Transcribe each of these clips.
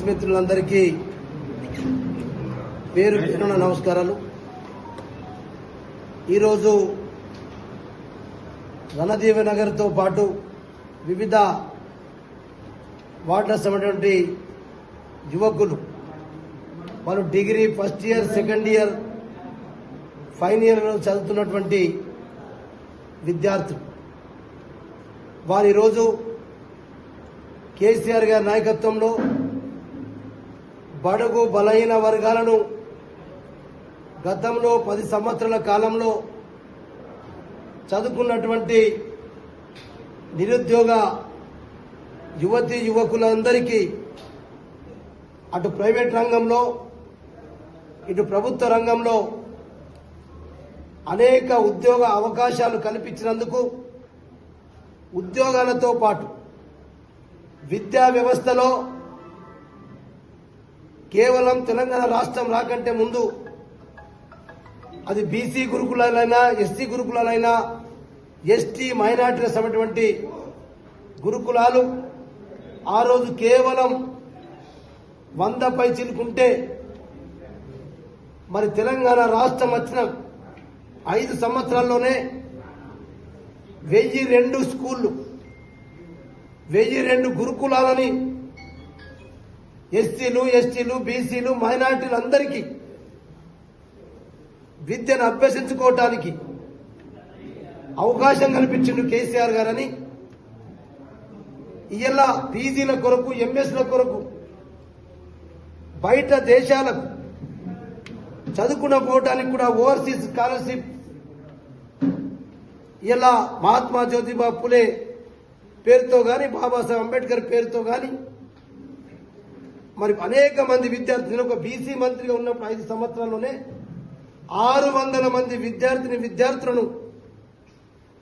Press మిత్రులందరికీ పేరు పేరున నమస్కారాలు. ఈరోజు రణదీవ నగర్తో పాటు వివిధ వార్డులకు అనేటువంటి యువకులు వాళ్ళు degree first year second year final ఇయర్లో చదువుతున్నటువంటి విద్యార్థులు. వారు ఈరోజు కేసీఆర్ గారి నాయకత్వంలో బడుగు బలహీన వర్గాలను గతంలో పది సంవత్సరాల కాలంలో చదువుకున్నటువంటి నిరుద్యోగ యువతి యువకులందరికీ అటు ప్రైవేట్ రంగంలో ఇటు ప్రభుత్వ రంగంలో అనేక ఉద్యోగ అవకాశాలు కల్పించినందుకు ఉద్యోగాలతో పాటు విద్యా వ్యవస్థలో కేవలం తెలంగాణ రాష్ట్రం రాకంటే ముందు అది బీసీ గురుకులాలైనా ఎస్సీ గురుకులాలైనా ఎస్టీ మైనార్టీలకు సంబంధించినటువంటి గురుకులాలు ఆ రోజు కేవలం వంద పై చిలుకుంటే మరి తెలంగాణ రాష్ట్రం వచ్చిన ఐదు సంవత్సరాల్లోనే వెయ్యి రెండు స్కూళ్ళు వెయ్యి రెండు గురుకులాలని ఎస్సీలు ఎస్టీలు బీసీలు మైనార్టీలు అందరికీ విద్యను అభ్యసించుకోవటానికి అవకాశం కల్పించిండు కేసీఆర్ గారని ఇలా పీజీల కొరకు ఎంఎస్ల కొరకు బయట దేశాలకు చదువుకున్న పోవటానికి కూడా ఓవర్సీస్ స్కాలర్షిప్ ఇలా మహాత్మా జ్యోతిబా పులే పేరుతో కానీ బాబాసాహెబ్ అంబేద్కర్ పేరుతో కానీ మరి అనేక మంది విద్యార్థులు ఒక బీసీ మంత్రిగా ఉన్నప్పుడు ఐదు సంవత్సరాల్లోనే ఆరు వందల మంది విద్యార్థిని విద్యార్థులను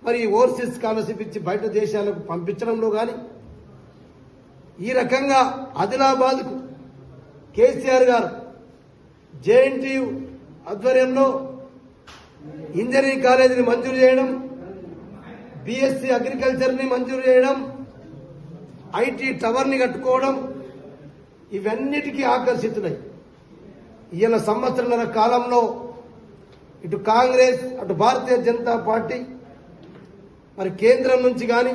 మరి ఓవర్సీస్ స్కాలర్షిప్ ఇచ్చి బయట దేశాలకు పంపించడంలో కానీ ఈ రకంగా ఆదిలాబాద్కు కేసీఆర్ గారు జేఎన్టీయు ఆధ్వర్యంలో ఇంజనీరింగ్ కాలేజీని మంజూరు చేయడం బీఎస్సీ అగ్రికల్చర్ని మంజూరు చేయడం ఐటీ టవర్ని కట్టుకోవడం ఇవన్నిటికీ ఆకర్షితులై. ఈయన సంవత్సరాల కాలంలో ఇటు కాంగ్రెస్ అటు భారతీయ జనతా పార్టీ మరి కేంద్రం నుంచి కానీ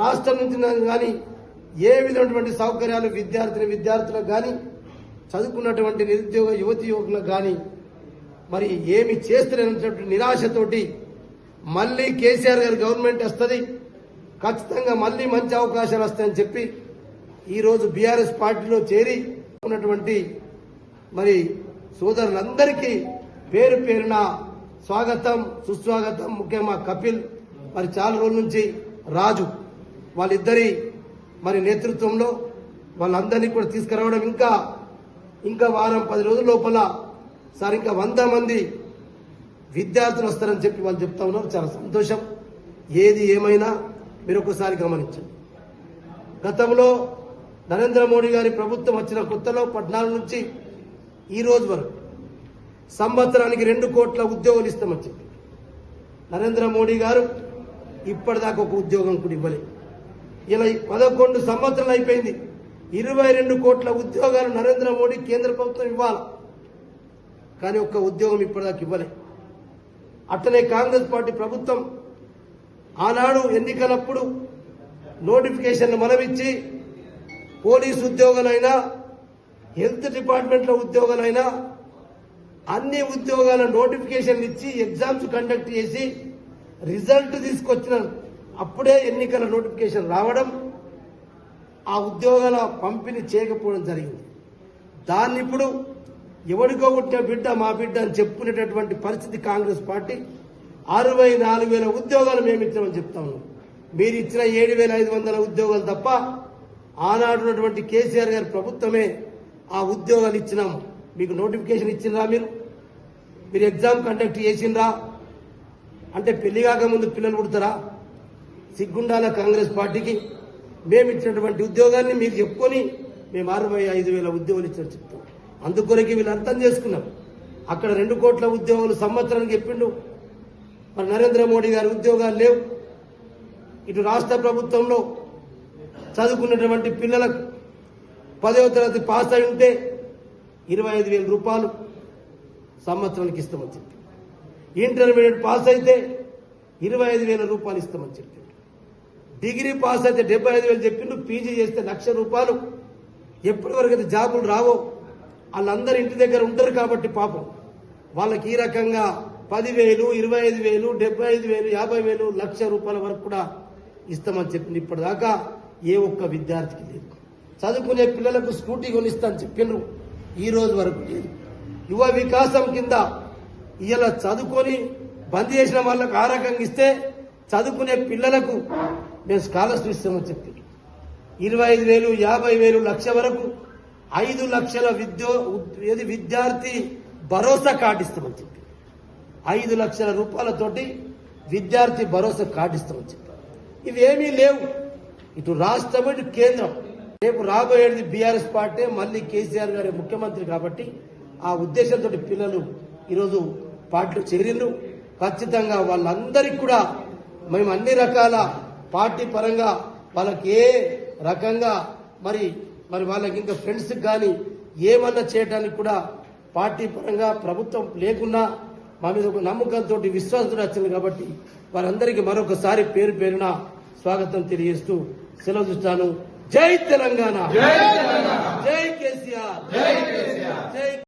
రాష్ట్రం నుంచి కానీ ఏ విధమైనటువంటి సౌకర్యాలు విద్యార్థిని విద్యార్థులకు కానీ చదువుకున్నటువంటి నిరుద్యోగ యువతి యువకులకు కానీ మరి ఏమి చేస్తున్నటువంటి నిరాశతోటి మళ్ళీ కేసీఆర్ గారి గవర్నమెంట్ వస్తుంది. ఖచ్చితంగా మళ్ళీ మంచి అవకాశాలు వస్తాయని చెప్పి ఈరోజు బీఆర్ఎస్ పార్టీలో చేరి ఉన్నటువంటి మరి సోదరులందరికీ పేరు పేరున స్వాగతం సుస్వాగతం. ముఖ్యంగా కపిల్ మరి చాలా రోజుల నుంచి రాజు. వాళ్ళిద్దరి మరి నేతృత్వంలో వాళ్ళందరినీ కూడా తీసుకురావడం ఇంకా ఇంకా వారం పది రోజుల లోపల సార్ ఇంకా వంద మంది విద్యార్థులు వస్తారని చెప్పి వాళ్ళు చెప్తా ఉన్నారు. చాలా సంతోషం. ఏది ఏమైనా మీరు ఒకసారి గమనించండి. గతంలో నరేంద్ర మోడీ గారి ప్రభుత్వం వచ్చిన కొత్తలో పద్నాలుగు నుంచి ఈ రోజు వరకు సంవత్సరానికి రెండు కోట్ల ఉద్యోగాలు ఇస్తామని చెప్పి నరేంద్ర మోడీ గారు ఇప్పటిదాకా ఒక ఉద్యోగం కూడా ఇవ్వలేదు ఇలా పదకొండు సంవత్సరాలు అయిపోయింది. ఇరవై రెండు కోట్ల ఉద్యోగాలు నరేంద్ర మోడీ కేంద్ర ప్రభుత్వం ఇవ్వాలి? కానీ ఒక్క ఉద్యోగం ఇప్పటిదాకా ఇవ్వలే. అట్టనే కాంగ్రెస్ పార్టీ ప్రభుత్వం ఆనాడు ఎన్నికలప్పుడు నోటిఫికేషన్లు మనమిచ్చి పోలీస్ ఉద్యోగాలైనా హెల్త్ డిపార్ట్మెంట్లో ఉద్యోగాలైనా అన్ని ఉద్యోగాల నోటిఫికేషన్ ఇచ్చి ఎగ్జామ్స్ కండక్ట్ చేసి రిజల్ట్ తీసుకొచ్చిన అప్పుడే ఎన్నికల నోటిఫికేషన్ రావడం ఆ ఉద్యోగాల పంపిణీ చేయకపోవడం జరిగింది. దాన్ని ఇప్పుడు ఎవరికో పుట్టిన బిడ్డ మా బిడ్డ అని చెప్పుకునేటటువంటి పరిస్థితి కాంగ్రెస్ పార్టీ. అరవై నాలుగు వేల ఉద్యోగాలు మేము ఇచ్చామని చెప్తా ఉన్నాం. మీరు ఇచ్చిన ఏడు వేల ఐదు వందల ఉద్యోగాలు తప్ప ఆనాడు ఉన్నటువంటి కేసీఆర్ గారి ప్రభుత్వమే ఆ ఉద్యోగాలు ఇచ్చినాం. మీకు నోటిఫికేషన్ ఇచ్చిండ్రా మీరు? మీరు ఎగ్జామ్ కండక్ట్ చేసిండ్రా? అంటే పెళ్ళి కాకముందు పిల్లలు పుడతారా? సిగ్గుండాల కాంగ్రెస్ పార్టీకి? మేము ఇచ్చినటువంటి ఉద్యోగాన్ని మీరు చెప్పుకొని మేము అరవై ఐదు వేల ఉద్యోగాలు ఇచ్చిన చెప్తాం. అందుకొరకి వీళ్ళు అర్థం చేసుకున్నాం అక్కడ రెండు కోట్ల ఉద్యోగాలు సంవత్సరానికి చెప్పిండు. మరి నరేంద్ర మోడీ గారి ఉద్యోగాలు లేవు. ఇటు రాష్ట్ర ప్రభుత్వంలో చదువుకున్నటువంటి పిల్లలకు పదవ తరగతి పాస్ అయి ఉంటే ఇరవై ఐదు వేల రూపాయలు సంవత్సరానికి ఇస్తామని చెప్పి ఇంటర్మీడియట్ పాస్ అయితే ఇరవై ఐదు వేల రూపాయలు ఇస్తామని చెప్పి డిగ్రీ పాస్ అయితే డెబ్బై ఐదు వేలు చెప్పిండు పీజీ చేస్తే లక్ష రూపాయలు. ఎప్పటి వరకు అయితే జాబులు రావో వాళ్ళందరూ ఇంటి దగ్గర ఉంటారు కాబట్టి పాపం. వాళ్ళకి ఈ రకంగా పదివేలు ఇరవై ఐదు వేలు డెబ్బై ఐదు వేలు యాభై వేలు లక్ష రూపాయల వరకు కూడా ఇస్తామని చెప్పింది ఇప్పటిదాకా ఏ ఒక్క విద్యార్థికి లేదు. చదువుకునే పిల్లలకు స్కూటీ కొనిస్తాను చెప్పినరు ఈ రోజు వరకు లేదు. యువ వికాసం కింద ఇలా చదువుకొని బంద్ చేసిన వాళ్ళకు ఆ రకంగా ఇస్తే చదువుకునే పిల్లలకు మేము స్కాలర్షిప్ ఇస్తామని చెప్పి ఇరవై ఐదు వేలు యాభై వేలు లక్ష వరకు ఐదు లక్షల విద్యో ఏది విద్యార్థి భరోసా కార్డు ఇస్తామని చెప్పి ఐదు లక్షల రూపాయలతోటి విద్యార్థి భరోసా కార్డు ఇస్తామని చెప్పారు ఇవేమీ లేవు. ఇటు రాష్ట్రం ఇటు కేంద్రం. రేపు రాబోయేది బీఆర్ఎస్ పార్టీ మళ్ళీ కేసీఆర్ గారి ముఖ్యమంత్రి కాబట్టి ఆ ఉద్దేశంతో పిల్లలు ఈరోజు పార్టీలో చేరిండ్రు. ఖచ్చితంగా వాళ్ళందరికీ కూడా మేము అన్ని రకాల పార్టీ పరంగా వాళ్ళకి ఏ రకంగా మరి మరి వాళ్ళకి ఇంకా ఫ్రెండ్స్కి కానీ ఏమన్నా చేయడానికి కూడా పార్టీ పరంగా ప్రభుత్వం లేకున్నా మా మీద ఒక నమ్మకంతో విశ్వాసంతో వచ్చింది కాబట్టి వారందరికీ మరొకసారి పేరు పేరున స్వాగతం తెలియజేస్తూ సెలవు చూస్తాను. జై తెలంగాణ. జై కేసీఆర్. జై